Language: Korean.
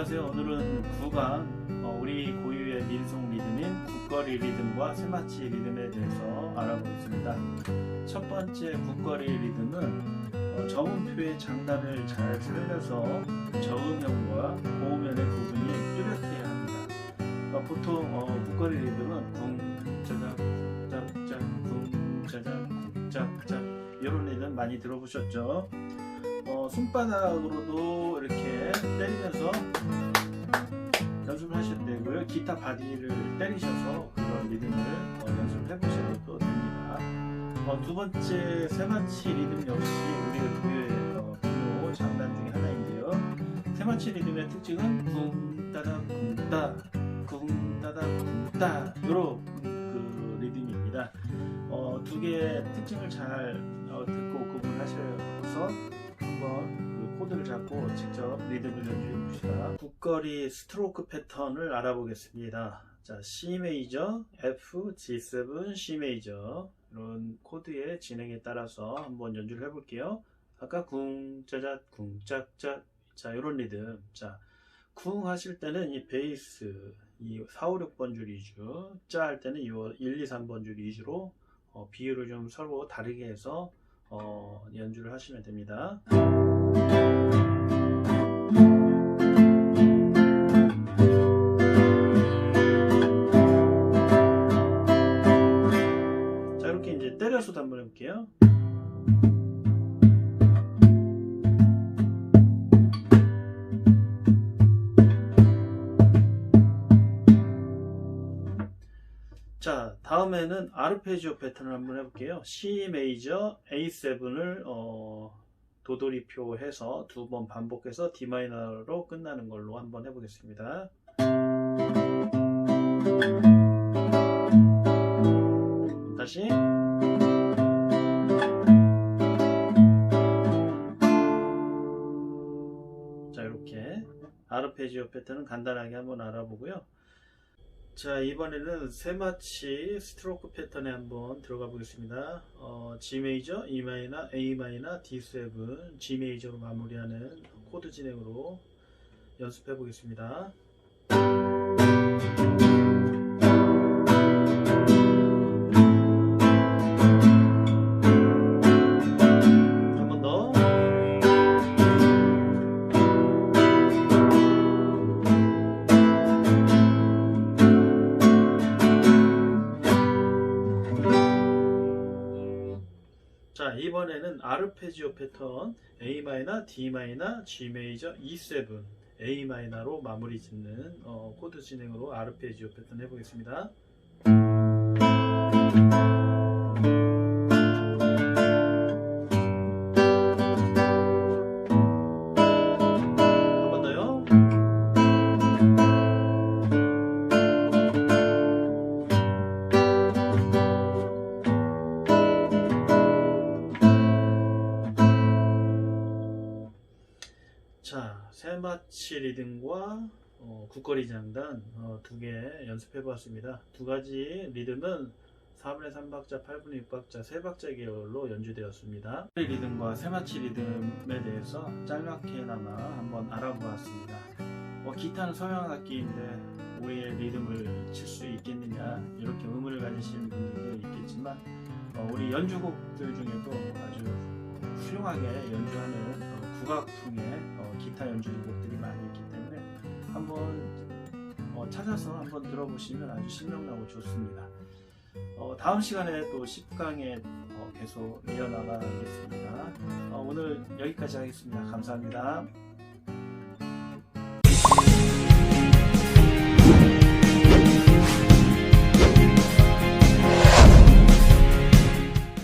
안녕하세요. 오늘은 구간 어, 우리 고유의 민속 리듬인 국거리 리듬과 세마치 리듬에 대해서 알아보겠습니다. 첫 번째 국거리 리듬은 어, 저음표의 장단을 잘 살려서 저음형과 고음연의 부분이 뚜렷해야 합니다. 어, 보통 어, 국거리 리듬은 쿵 짜작 짝짝 쿵 짜작 쿵 짝짝 이런 리듬 많이 들어보셨죠? 어, 손바닥으로도 이렇게 기타 바디를 때리셔서 그런 리듬을 어, 연습을 해보셔도 됩니다. 어, 두 번째 세마치 리듬 역시 우리가 고유의 어, 분노 장단 중에 하나인데요. 세마치 리듬의 특징은 쿵따다 쿵따 쿵따다 쿵따 이런 그 리듬입니다. 어, 두 개의 특징을 잘 어, 듣고 구분하셔서 한번 그 코드를 잡고 직접 리듬을 연주해 봅시다. 국거리 스트로크 패턴을 알아보겠습니다. 자, C 메이저, F, G7, C 메이저 이런 코드의 진행에 따라서 한번 연주를 해볼게요. 아까 쿵짜작 쿵짝짝 자 이런 리듬 자쿵 하실 때는 이 베이스 이 4, 5, 6번 줄 위주 짜 할 때는 이 1, 2, 3번 줄 위주로 어, 비율을 좀 서로 다르게 해서 어, 연주를 하시면 됩니다. 때려서도 한번 해볼게요. 자 다음에는 아르페지오 패턴을 한번 해볼게요. C 메이저 A7을 어, 도돌이표 해서 두 번 반복해서 D 마이너로 끝나는 걸로 한번 해보겠습니다. 다시 아르페지오 패턴은 간단하게 한번 알아보고요. 자 이번에는 세마치 스트로크 패턴에 한번 들어가 보겠습니다. 어, G 메이저, E 마이너, A 마이너, D7 G 메이저로 마무리하는 코드 진행으로 연습해 보겠습니다 자 이번에는 아르페지오 패턴 A 마이너, D 마이너, G 메이저, E7, A 마이너로 마무리 짓는 어, 코드 진행으로 아르페지오 패턴 해보겠습니다. 자, 세마치 리듬과 어, 국거리 장단 어, 두개 연습해 보았습니다. 두 가지 리듬은 4분의 3박자, 8분의 6박자, 3박자 계열로 연주되었습니다. 리듬과 세마치 리듬에 대해서 짤막해나마 한번 알아보았습니다. 어, 기타는 서양 악기인데 우리의 리듬을 칠 수 있겠느냐 이렇게 의문을 가지시는 분들도 있겠지만 어, 우리 연주곡들 중에도 아주 훌륭하게 연주하는 어, 국악풍의 어, 기타 연주곡들이 많이 있기 때문에 한번 어, 찾아서 한번 들어보시면 아주 신명나고 좋습니다. 어, 다음 시간에 또 10강에 어, 계속 이어나가겠습니다. 어, 오늘 여기까지 하겠습니다. 감사합니다.